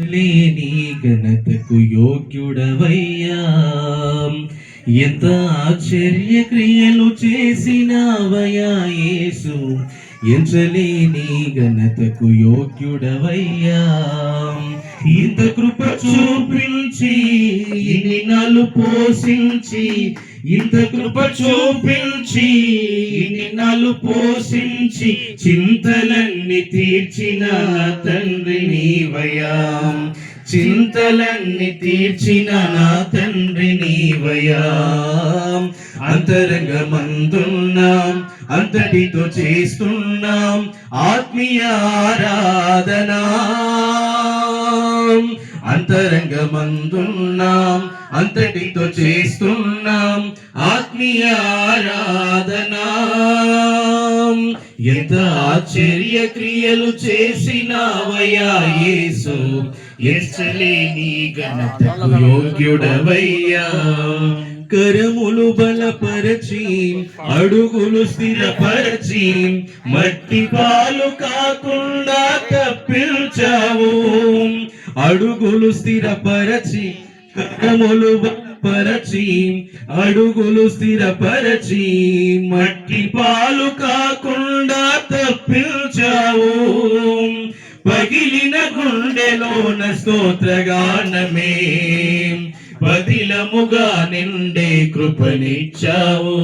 లేని ఘనతకు యోగ్యుడవయ్యా. ఎంత ఆశ్చర్య క్రియలు చేసినావయ్యా యేసు. ఎంచలేని ఘనతకు యోగ్యుడవయ్యా. ఇంత కృప చూపించి ఇన్ని నలు పోషించి ఇంత కృప చూపించి ఇన్ని నలు పోషించి చింతలన్నీ తీర్చిన తండ్రి నీవయా చింతలన్నీ తీర్చిన నా తండ్రి నీవయా అంతరంగమందున్నాం అంతటితో చేస్తున్నాం ఆత్మీయ ఆరాధనా. అంతరంగమందున్నాం అంతటితో చేస్తున్నాం ఆత్మీయ ఆరాధనా. ఎంత ఆశ్చర్య క్రియలు చేసినావయ్యా యేసు ఎంచలేని ఘనతకు యోగ్యుడవయ్యా. కరములు బలపరచి అడుగులు స్థిరపరచి మట్టి పాలు కాకుండా తప్పించావు. అడుగులు స్థిరపరచి కరములు పరచి అడుగులు స్థిరపరచి మట్టి పాలు కాకుండా తప్పించావు. పగిలిన గుండెలోన స్తోత్రగానమే పదిలముగా నిండే కృపనిచ్చావు.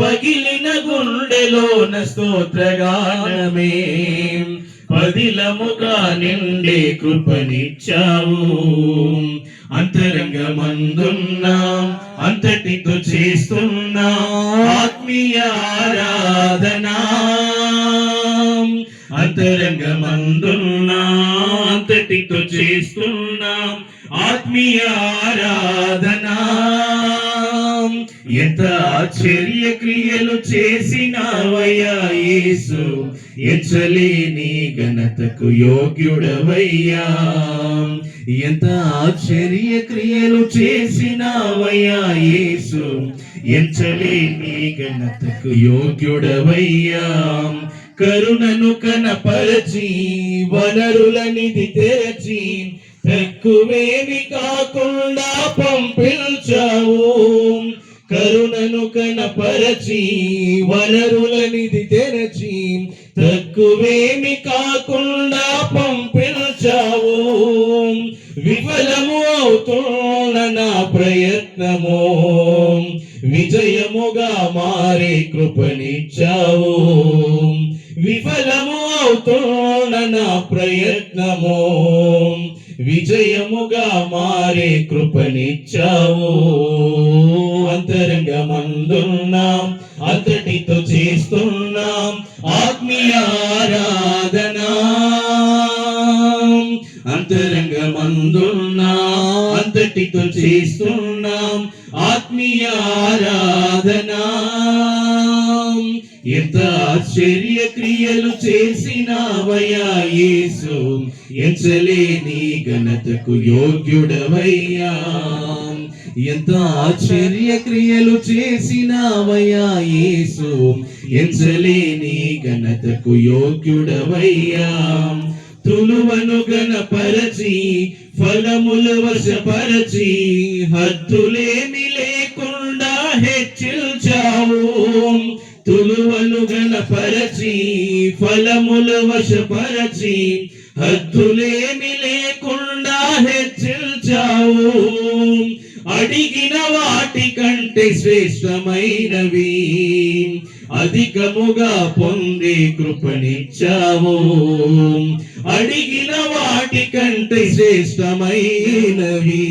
పగిలిన గుండెలోన స్తోత్రగానమే పదిలముగా నిండే కృపనిచ్చావు. అంతరంగమందున్నాం అంతటితో చేస్తున్నా. ఆత్మీయ ఆరాధనా. అంతరంగమందున్నా అంతటితో చేస్తున్నా. ఆత్మీయ ఆరాధనా. ఎంత ఆశ్చర్య క్రియలు చేసినావయ్యా యేసు? ఎంచలేని ఘనతకు యోగ్యుడవయ్యా. ఎంత ఆశ్చర్య క్రియలు చేసినావయ్యా యేసు? ఎంచలేని ఘనతకు యోగ్యుడవయ్యా. కరుణను కనపరచి వనరులనిది తెరచి తక్కువేమి కాకుండా పంపించావు. కరుణను కనపరచి వనరులనిది తెరచి తక్కువేమి కాకుండా పంపించావు. విఫలము అవుతున్న నా ప్రయత్నము విజయముగా మారే కృపనిచ్చావు. విఫలము అవుతున్న నా ప్రయత్నము విజయముగా మారే కృపనిచ్చావు. అంతరంగమందున్నాం అతటితో చేస్తున్నాం ఆత్మీయ ఆరాధనా. అంతరంగమందున్నా అంతటితో చేస్తున్నాం ఆత్మీయ ఆరాధనా ఎంత ఆశ్చర్య క్రియలు చేసినావయ్యా యేసు. ఎంచలేని ఘనతకు యోగ్యుడవయ్యా. ఎంత ఆశ్చర్య క్రియలు చేసినావయ్యా యేసు. ఎంచలేని ఘనతకు యోగ్యుడవయ్యా. తులువను గణపరచి ఫలముల వశపరచి హద్దులేమి తులువను గణపరచి ఫలముల వశపరచి హద్దులేమి లేకుండా హెచ్చిల్చావు అడిగిన వాటి కంటే శ్రేష్టమైనవి అధికముగా పొందే కృపనిచ్చావు. అడిగిన వాటి కంటే శ్రేష్టమైనవి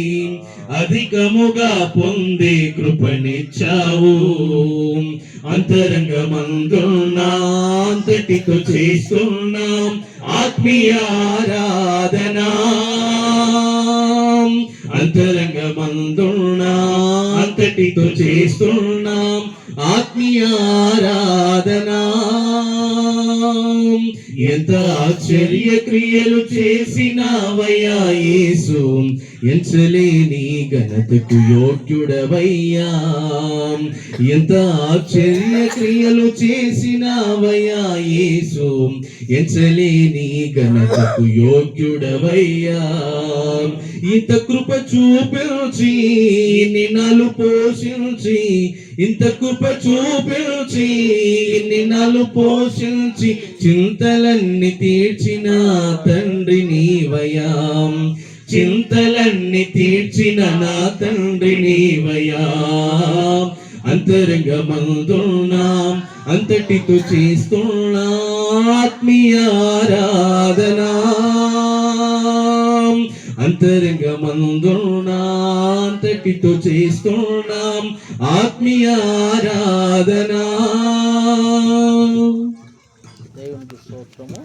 అధికముగా పొందే కృపనిచ్చావు. అంతరంగమందున్నా అంతటితో చేస్తున్నాం. ఆత్మీయ ఆరాధనా అంతరంగమందున్నా అంతటితో చేస్తున్నాం. ఆత్మీయ ఆరాధన. ఎంత ఆశ్చర్య క్రియలు చేసినావయ్యా యేసు. ఎంచలేని ఘనతకు యోగ్యుడవయ్యా. ఎంత ఆశ్చర్య క్రియలు చేసినావయ్యా యేసు. ఎంచలేని ఘనతకు యోగ్యుడవయ్యా. ఇంత కృప చూపించి నిన్నలు పోషించి ఇంత కృప చూపించి నిన్నలు పోషించి చింతలన్నీ తీర్చిన తండ్రి నీవయా చింతలన్నీ తీర్చిన నా తండ్రి నీవయా అంతరంగమందున్నా అంతటితో చేస్తున్నా ఆత్మీయ అంతరంగ అంతరంగమందున్నా అంతటితో చేస్తున్నాం ఆత్మీయ ఆరాధన. దేవునికి స్తోత్రము.